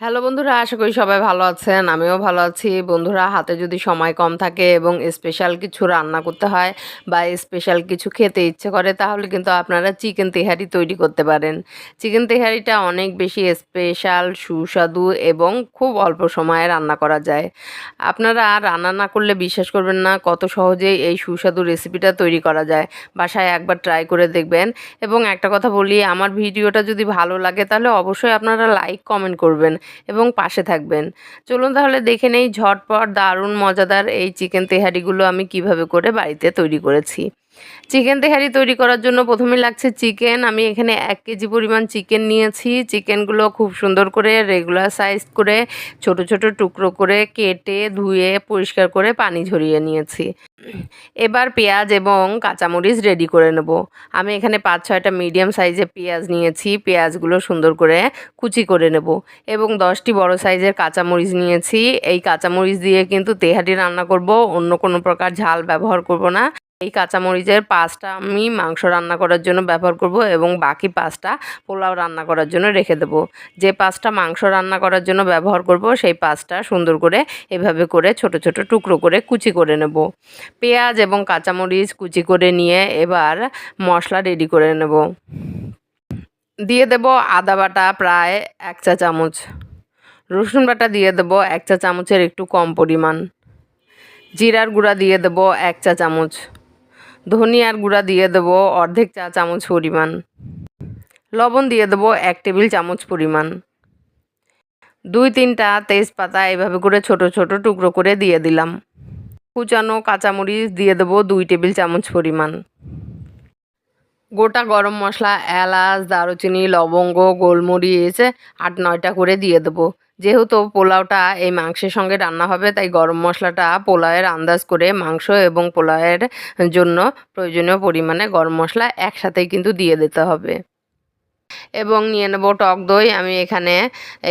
Hello বন্ধুরা, আশা করি সবাই ভালো আছেন, আমিও ভালো আছি। বন্ধুরা, হাতে যদি সময় কম থাকে এবং স্পেশাল কিছু রান্না করতে হয় বা স্পেশাল কিছু খেতে ইচ্ছে করে, তাহলে কিন্তু আপনারা চিকেন তেহারি তৈরি করতে পারেন। চিকেন তেহারিটা অনেক বেশি স্পেশাল সুস্বাদু এবং খুব অল্প সময়ে রান্না করা যায়। আপনারা রান্না না করলে বিশ্বাস করবেন না, কত সহজেই এই সুস্বাদু রেসিপিটা তৈরি করা যায়। বাসায় একবার ট্রাই করে দেখবেন। এবং একটা কথা বলি, আমার ভিডিওটা যদি ভালো লাগে, তাহলে অবশ্যই আপনারা লাইক কমেন্ট করবেন। এবং পাশে থাকবেন। চলুন তাহলে দেখে নেই ঝটপট দারুণ, মজাদার এই চিকেন তেহারিগুলো আমি কীভাবে করে বাড়িতে তৈরি করেছি। চিকেন তেহারি তৈরি করার জন্য প্রথমে লাগছে চিকেন আমি এখানে এক কেজি পরিমাণ চিকেন নিয়েছি। চিকেনগুলো খুব সুন্দর করে রেগুলার সাইজ করে ছোট ছোট টুকরো করে কেটে, ধুয়ে, পরিষ্কার করে পানি ঝরিয়ে নিয়েছি। এবার পেঁয়াজ এবং কাঁচামরিচ রেডি করে নেব। আমি এখানে পাঁচ, ছয়টা মিডিয়াম সাইজের পেঁয়াজ নিয়েছি। পেঁয়াজগুলো সুন্দর করে কুচি করে নেব। এবং দশটি বড় সাইজের কাঁচামরিচ নিয়েছি। এই কাঁচামরিচ দিয়ে কিন্তু তেহারি রান্না করব। অন্য কোনো প্রকার ঝাল ব্যবহার করব না। এই কাঁচামরিচের পাঁচটা আমি মাংস রান্না করার জন্য ব্যবহার করব এবং বাকি পাঁচটা পোলাও রান্না করার জন্য রেখে দেব। যে পাঁচটা মাংস রান্না করার জন্য ব্যবহার করব, সেই পাঁচটা সুন্দর করে এভাবে করে ছোট ছোট টুকরো করে কুচি করে নেব। পেঁয়াজ এবং কাঁচামরিচ কুচি করে নিয়ে এবার মশলা রেডি করে নেব। দিয়ে দেব আদা বাটা প্রায় এক চা চামচ। রসুন বাটা দিয়ে দেব এক চা চামচের একটু কম পরিমাণ। জিরার গুঁড়া দিয়ে দেব এক চা চামচ। ধনিয়ার গুঁড়া দিয়ে দেবো অর্ধেক চা চামচ পরিমাণ। লবণ দিয়ে দেবো এক টেবিল চামচ পরিমাণ। দুই তিনটা তেজপাতা এভাবে করে ছোট ছোট টুকরো করে দিয়ে দিলাম। কুচানো কাঁচামরিচ দিয়ে দেবো দুই টেবিল চামচ পরিমাণ। গোটা গরম মশলা, এলাচ, দারুচিনি, লবঙ্গ, গোলমরিচ আট নয়টা করে দিয়ে দেবো। যেহেতু পোলাওটা এই মাংসের সঙ্গে রান্না হবে, তাই গরম মশলাটা পোলাওয়ের আন্দাজ করে মাংস এবং পোলাওয়ের জন্য প্রয়োজনীয় পরিমাণে গরম মশলা একসাথেই কিন্তু দিয়ে দিতে হবে। এবং নিয়ে নেব টক দই। আমি এখানে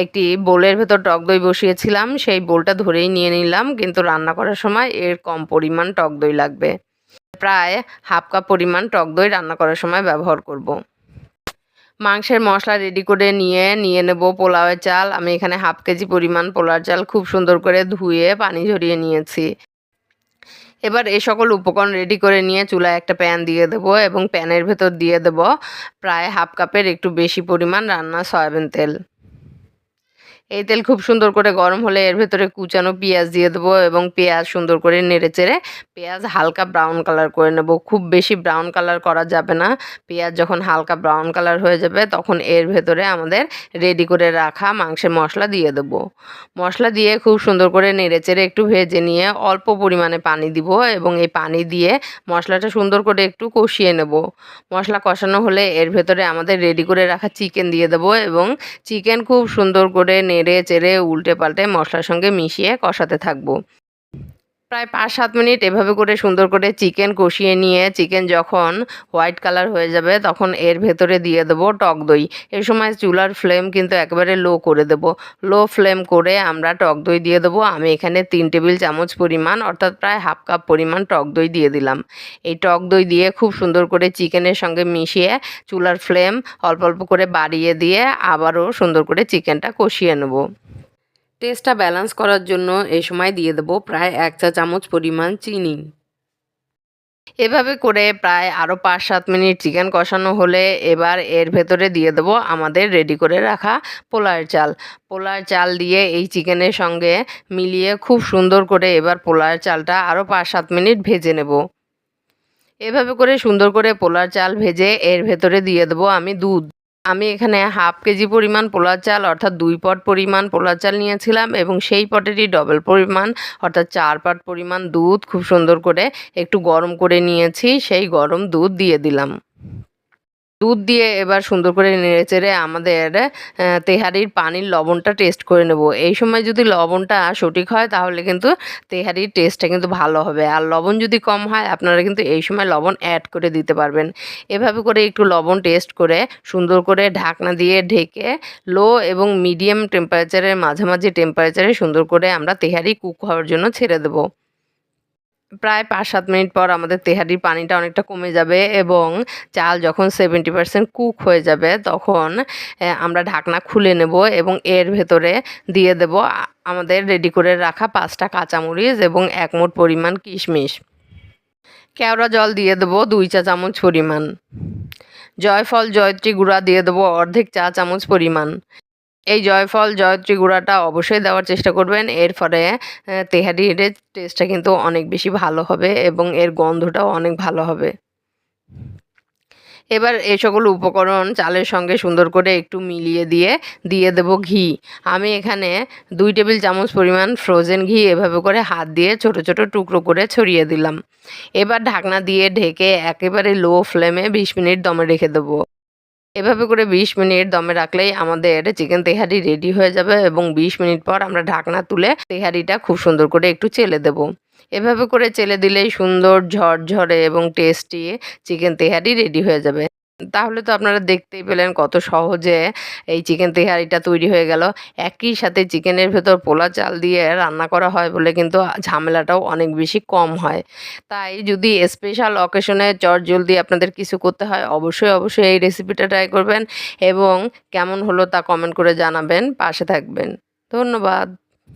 একটি বোলের ভেতর টক দই বসিয়েছিলাম, সেই বোলটা ধরেই নিয়ে নিলাম, কিন্তু রান্না করার সময় এর কম পরিমাণ টক দই লাগবে। প্রায় হাফ কাপ পরিমাণ টক দই রান্না করার সময় ব্যবহার করব। মাংসের মশলা রেডি করে নিয়ে নিয়ে নেব পোলাওয়ের চাল। আমি এখানে হাফ কেজি পরিমাণ পোলার চাল খুব সুন্দর করে ধুয়ে, পানি ঝরিয়ে নিয়েছি। এবার এ সকল উপকরণ রেডি করে নিয়ে চুলায় একটা প্যান দিয়ে দেব এবং প্যানের ভেতর দিয়ে দেব প্রায় হাফ কাপের একটু বেশি পরিমাণ রান্না সয়াবিন তেল। এই তেল খুব সুন্দর করে গরম হলে এর ভেতরে কুচানো পেঁয়াজ দিয়ে দেবো এবং পেঁয়াজ সুন্দর করে নেড়ে চেড়ে পেঁয়াজ হালকা ব্রাউন কালার করে নেব। খুব বেশি ব্রাউন কালার করা যাবে না। পেঁয়াজ যখন হালকা ব্রাউন কালার হয়ে যাবে তখন এর ভেতরে আমাদের রেডি করে রাখা মাংসের মশলা দিয়ে দেবো। মশলা দিয়ে খুব সুন্দর করে নেড়ে চেড়ে একটু ভেজে নিয়ে অল্প পরিমাণে পানি দিব এবং এই পানি দিয়ে মশলাটা সুন্দর করে একটু কষিয়ে নেব। মশলা কষানো হলে এর ভেতরে আমাদের রেডি করে রাখা চিকেন দিয়ে দেবো এবং চিকেন খুব সুন্দর করে নেড়ে চেড়ে উল্টে পাল্টে মশলার সঙ্গে মিশিয়ে কষাতে থাকব। প্রায় পাঁচ সাত মিনিট এভাবে করে সুন্দর করে চিকেন কষিয়ে নিয়ে, চিকেন যখন হোয়াইট কালার হয়ে যাবে তখন এর ভেতরে দিয়ে দেবো টক দই। এই সময় চুলার ফ্লেম কিন্তু একেবারে লো করে দেব। লো ফ্লেম করে আমরা টক দই দিয়ে দেবো। আমি এখানে তিন টেবিল চামচ পরিমাণ, অর্থাৎ প্রায় হাফ কাপ পরিমাণ টক দই দিয়ে দিলাম। এই টক দই দিয়ে খুব সুন্দর করে চিকেনের সঙ্গে মিশিয়ে চুলার ফ্লেম অল্প অল্প করে বাড়িয়ে দিয়ে আবারও সুন্দর করে চিকেনটা কষিয়ে নেব। টেস্টটা ব্যালেন্স করার জন্য এই সময় দিয়ে দেবো প্রায় এক চা চামচ পরিমাণ চিনি। এভাবে করে প্রায় আরও পাঁচ সাত মিনিট চিকেন কষানো হলে এবার এর ভেতরে দিয়ে দেবো আমাদের রেডি করে রাখা পোলার চাল। পোলার চাল দিয়ে এই চিকেনের সঙ্গে মিলিয়ে খুব সুন্দর করে এবার পোলার চালটা আরও পাঁচ সাত মিনিট ভেজে নেব। এভাবে করে সুন্দর করে পোলার চাল ভেজে এর ভেতরে দিয়ে দেবো আমি দুধ। আমি এখানে হাফ কেজি পরিমাণ পোলার চাল, অর্থাৎ দুই পট পরিমাণ পোলার চাল নিয়েছিলাম এবং সেই পটেরই ডবল পরিমাণ, অর্থাৎ চার পট পরিমাণ দুধ খুব সুন্দর করে একটু গরম করে নিয়েছি, সেই গরম দুধ দিয়ে দিলাম। দুধ দিয়ে এবার সুন্দর করে নেড়ে চেড়ে আমাদের তেহারির পানির লবণটা টেস্ট করে নেব। এই সময় যদি লবণটা সঠিক হয়, তাহলে কিন্তু তেহারির টেস্টটা কিন্তু ভালো হবে। আর লবণ যদি কম হয়, আপনারা কিন্তু এই সময় লবণ অ্যাড করে দিতে পারবেন। এভাবে করে একটু লবণ টেস্ট করে সুন্দর করে ঢাকনা দিয়ে ঢেকে লো এবং মিডিয়াম টেম্পারেচারের মাঝামাঝি টেম্পারেচারে সুন্দর করে আমরা তেহারি কুক হওয়ার জন্য ছেড়ে দেবো। প্রায় পাঁচ সাত মিনিট পর আমাদের তেহারির পানিটা অনেকটা কমে যাবে এবং চাল যখন সেভেন্টি পার্সেন্ট কুক হয়ে যাবে, তখন আমরা ঢাকনা খুলে নেব এবং এর ভেতরে দিয়ে দেব আমাদের রেডি করে রাখা পাঁচটা কাঁচামরিচ এবং এক মোট পরিমাণ কিশমিশ। কেওড়া জল দিয়ে দেবো দুই চা চামচ পরিমাণ। জয়ফল, জয়ত্রী গুঁড়া দিয়ে দেবো অর্ধেক চা চামচ পরিমাণ। এই জয়ফল, জয়ত্রী গুঁড়াটা অবশ্যই দেওয়ার চেষ্টা করবেন। এর ফলে তেহারির টেস্টটা কিন্তু অনেক বেশি ভালো হবে এবং এর গন্ধটাও অনেক ভালো হবে। এবার এই সকল উপকরণ চালের সঙ্গে সুন্দর করে একটু মিলিয়ে দিয়ে দিয়ে দেব ঘি। আমি এখানে দুই টেবিল চামচ পরিমাণ ফ্রোজেন ঘি এভাবে করে হাত দিয়ে ছোট ছোট টুকরো করে ছড়িয়ে দিলাম। এবার ঢাকনা দিয়ে ঢেকে একেবারে লো ফ্লেমে বিশ মিনিট দমে রেখে দেবো। এভাবে করে বিশ মিনিট দমে রাখলেই আমাদের চিকেন তেহারি রেডি হয়ে যাবে এবং বিশ মিনিট পর আমরা ঢাকনা তুলে তেহারিটা খুব সুন্দর করে একটু চেলে দেব। এভাবে করে চেলে দিলেই সুন্দর ঝরঝরে এবং টেস্টি চিকেন তেহারি রেডি হয়ে যাবে। তাহলে তো আপনারা দেখতেই পেলেন কত সহজে এই চিকেন তেহারিটা তৈরি হয়ে গেল। একই সাথে চিকেনের ভেতর পোলা চাল দিয়ে রান্না করা হয় বলে কিন্তু ঝামেলাটাও অনেক বেশি কম হয়। তাই যদি স্পেশাল অকেশনে চট জলদি আপনাদের কিছু করতে হয়, অবশ্যই অবশ্যই এই রেসিপিটা ট্রাই করবেন এবং কেমন হলো তা কমেন্ট করে জানাবেন। পাশে থাকবেন। ধন্যবাদ।